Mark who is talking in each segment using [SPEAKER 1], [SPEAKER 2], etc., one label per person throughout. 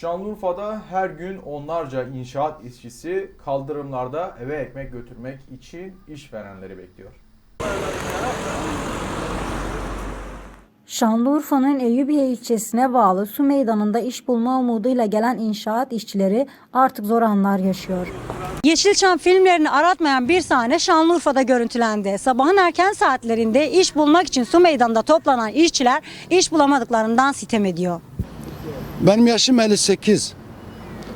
[SPEAKER 1] Şanlıurfa'da her gün onlarca inşaat işçisi kaldırımlarda eve ekmek götürmek için işverenleri bekliyor.
[SPEAKER 2] Şanlıurfa'nın Eyyubiye ilçesine bağlı su meydanında iş bulma umuduyla gelen inşaat işçileri artık zor anlar yaşıyor. Yeşilçam filmlerini aratmayan bir sahne Şanlıurfa'da görüntülendi. Sabahın erken saatlerinde iş bulmak için su meydanında toplanan işçiler iş bulamadıklarından sitem ediyor.
[SPEAKER 3] Benim yaşım 58.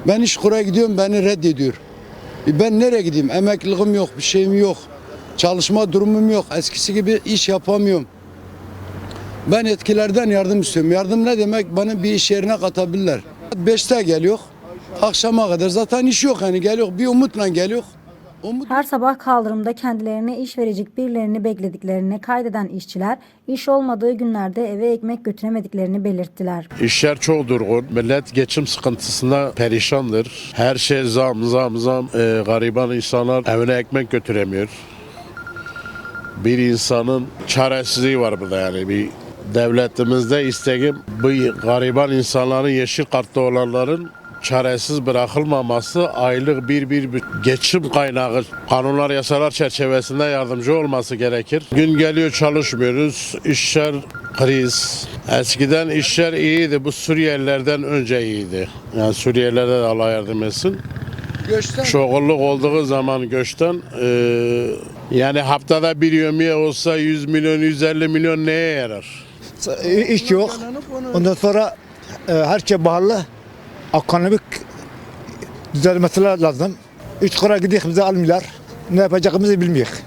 [SPEAKER 3] Ben iş kuraya gidiyorum beni reddediyor. E Ben nereye gideyim? Emekliliğim yok, bir şeyim yok. Çalışma durumum yok. Eskisi gibi iş yapamıyorum. Ben etkilerden yardım istiyorum. Yardım ne demek? Bana bir iş yerine katabilirler. 5'te geliyor. Akşama kadar zaten iş yok yani geliyor. Bir umutla geliyor. Umut
[SPEAKER 2] Her sabah kaldırımda kendilerine iş verecek birilerini beklediklerini kaydeden işçiler iş olmadığı günlerde eve ekmek götüremediklerini belirttiler.
[SPEAKER 4] İşler çok durgun. Millet geçim sıkıntısında perişandır. Her şey zam zam zam. Ee, gariban insanlar evine ekmek götüremiyor. Bir insanın çaresizliği var burada yani. Bir devletimizde isteğim bu gariban insanların yeşil kartta olanların çaresiz bırakılmaması aylık bir bir bir geçim kaynağı kanunlar yasalar çerçevesinde yardımcı olması gerekir. Gün geliyor çalışmıyoruz. İşler kriz. Eskiden işler iyiydi. Bu Suriyelilerden önce iyiydi. Yani Suriyelilere de Allah yardım etsin.
[SPEAKER 3] göçten
[SPEAKER 4] Çoğunluk olduğu zaman göçten eee, yani haftada bir yömiye olsa 100 milyon 150 milyon neye yarar?
[SPEAKER 5] iş yok. Ondan sonra e, her şey pahalı. Ekonomik düzelmesi lazım. Üç kura gidiyor bize almıyorlar. Ne yapacağımızı bilmiyoruz.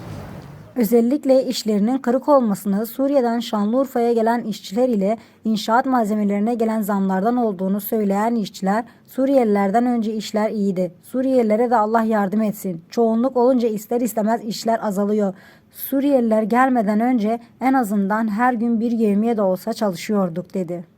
[SPEAKER 2] Özellikle işlerinin kırık olmasını Suriye'den Şanlıurfa'ya gelen işçiler ile inşaat malzemelerine gelen zamlardan olduğunu söyleyen işçiler, Suriyelilerden önce işler iyiydi. Suriyelilere de Allah yardım etsin. Çoğunluk olunca ister istemez işler azalıyor. Suriyeliler gelmeden önce en azından her gün bir yevmiye de olsa çalışıyorduk dedi.